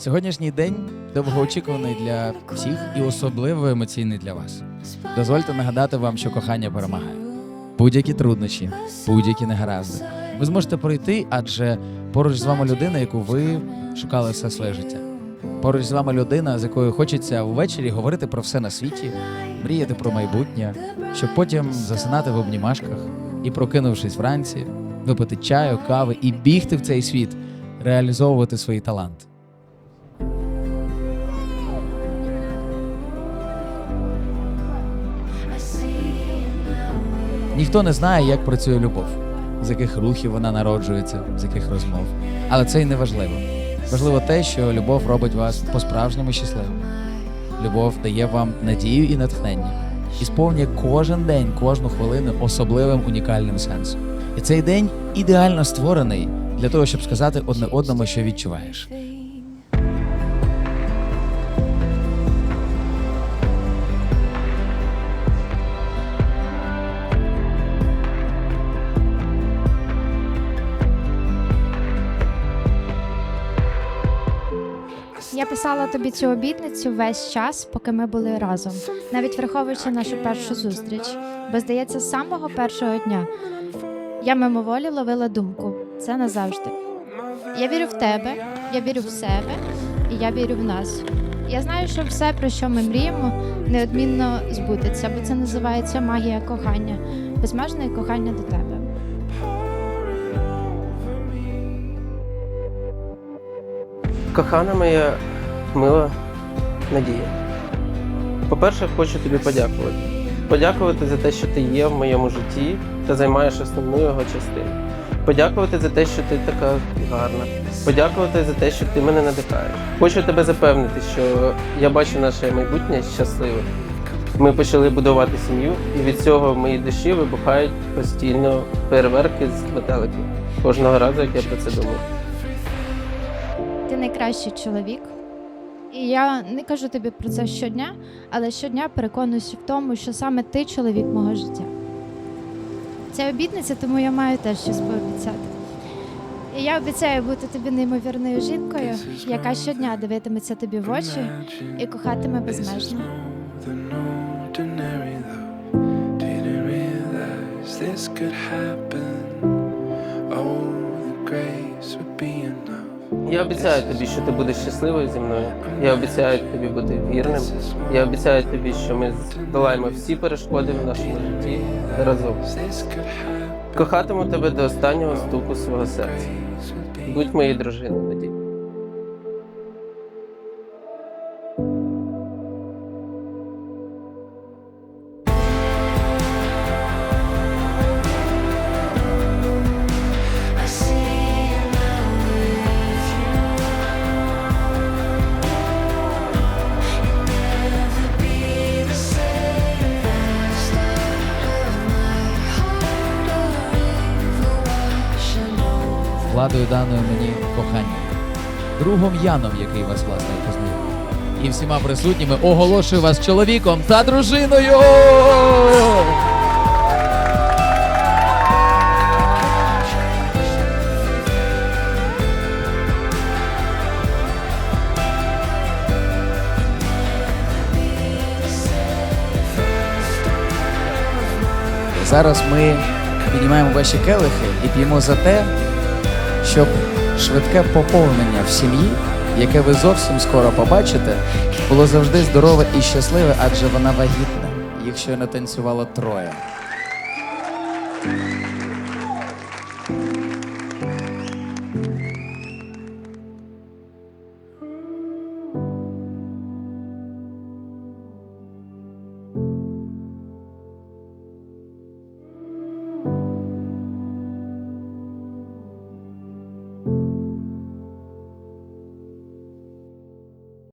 Сьогоднішній день довгоочікуваний для всіх і особливо емоційний для вас. Дозвольте нагадати вам, що кохання перемагає. Будь-які труднощі, будь-які негаразди. Ви зможете пройти, адже поруч з вами людина, яку ви шукали все своє життя. Поруч з вами людина, з якою хочеться ввечері говорити про все на світі, мріяти про майбутнє, щоб потім засинати в обнімашках і, прокинувшись вранці, випити чаю, кави і бігти в цей світ, реалізовувати свої таланти. Ніхто не знає, як працює любов, з яких рухів вона народжується, з яких розмов. Але це й не важливо. Важливо те, що любов робить вас по-справжньому щасливим. Любов дає вам надію і натхнення, і сповнює кожен день, кожну хвилину особливим унікальним сенсом. І цей день ідеально створений для того, щоб сказати одне одному, що відчуваєш. Я писала тобі цю обітницю весь час, поки ми були разом, навіть враховуючи нашу першу зустріч. Бо здається, з самого першого дня я мимоволі ловила думку це назавжди. Я вірю в тебе, я вірю в себе, і я вірю в нас. Я знаю, що все, про що ми мріємо, неодмінно збудеться, бо це називається магія кохання, безмежне кохання до тебе. Кохана моя мила Надія. По-перше, хочу тобі подякувати. Подякувати за те, що ти є в моєму житті та займаєш основну його частину. Подякувати за те, що ти така гарна. Подякувати за те, що ти мене надихаєш. Хочу тебе запевнити, що я бачу наше майбутнє щасливим. Ми почали будувати сім'ю, і від цього в моїй душі вибухають постійно фейерверки з метеликів. Кожного разу, як я про це думаю. Ти найкращий чоловік. І я не кажу тобі про це щодня, але щодня переконуюся в тому, що саме ти чоловік мого життя. Це обітниця, тому я маю теж щось пообіцяти. І я обіцяю бути тобі неймовірною жінкою, яка щодня дивитиметься тобі в очі і кохатиме безмежно. this could happen. Oh, the grace would be enough. Я обіцяю тобі, що ти будеш щасливою зі мною. Я обіцяю тобі бути вірним. Я обіцяю тобі, що ми здолаємо всі перешкоди в нашому житті разом. Кохатиму тебе до останнього стуку свого серця. Будь моєю дружиною, владою даною мені кохання, другом Яном, який вас власне і познайомив. І всіма присутніми оголошую вас чоловіком та дружиною. Зараз ми піднімаємо ваші келихи і п'ємо за те, щоб швидке поповнення в сім'ї, яке ви зовсім скоро побачите, було завжди здорове і щасливе, адже вона вагітна, їх щойно танцювало троє.